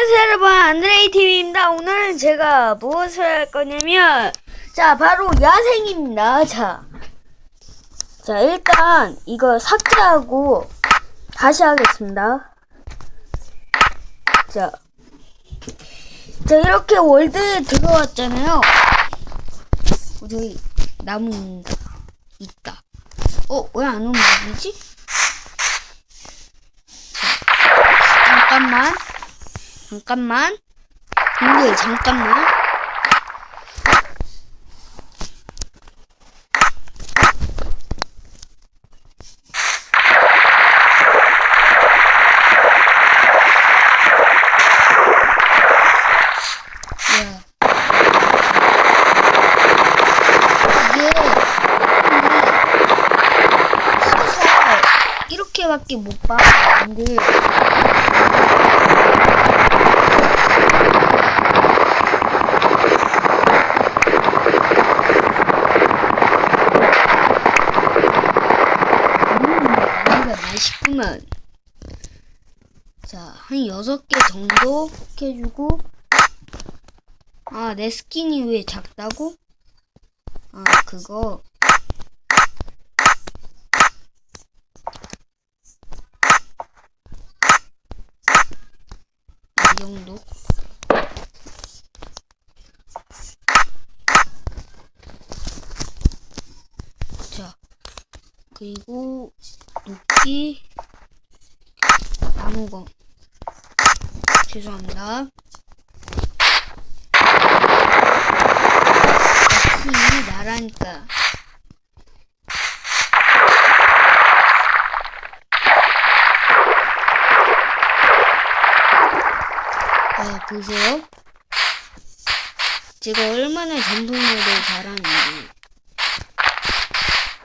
안녕하세요 여러분. 안드레이 TV입니다. 오늘은 제가 무엇을 할 거냐면 자 바로 야생입니다. 자, 자 일단 이거 삭제하고 다시 하겠습니다. 자, 자 이렇게 월드에 들어왔잖아요. 어, 저기 나무 있다. 어 왜 안 움직이지? 잠깐만 잠깐만. 근데 잠깐만. 이렇게밖에 못 봐. 근데 음, 여기가 맛있구만. 자, 한 여섯 개 정도 해주고. 아, 내 스킨이 왜 작다고? 아, 그거. 이 정도? 자, 그리고 녹기. 나무검 죄송합니다. 역시 나라니까. 아 보세요. 제가 얼마나 전통노래 잘하는지.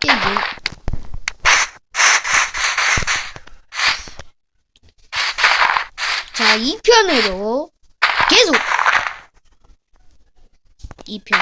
이게 자, 2편으로 계속 2편.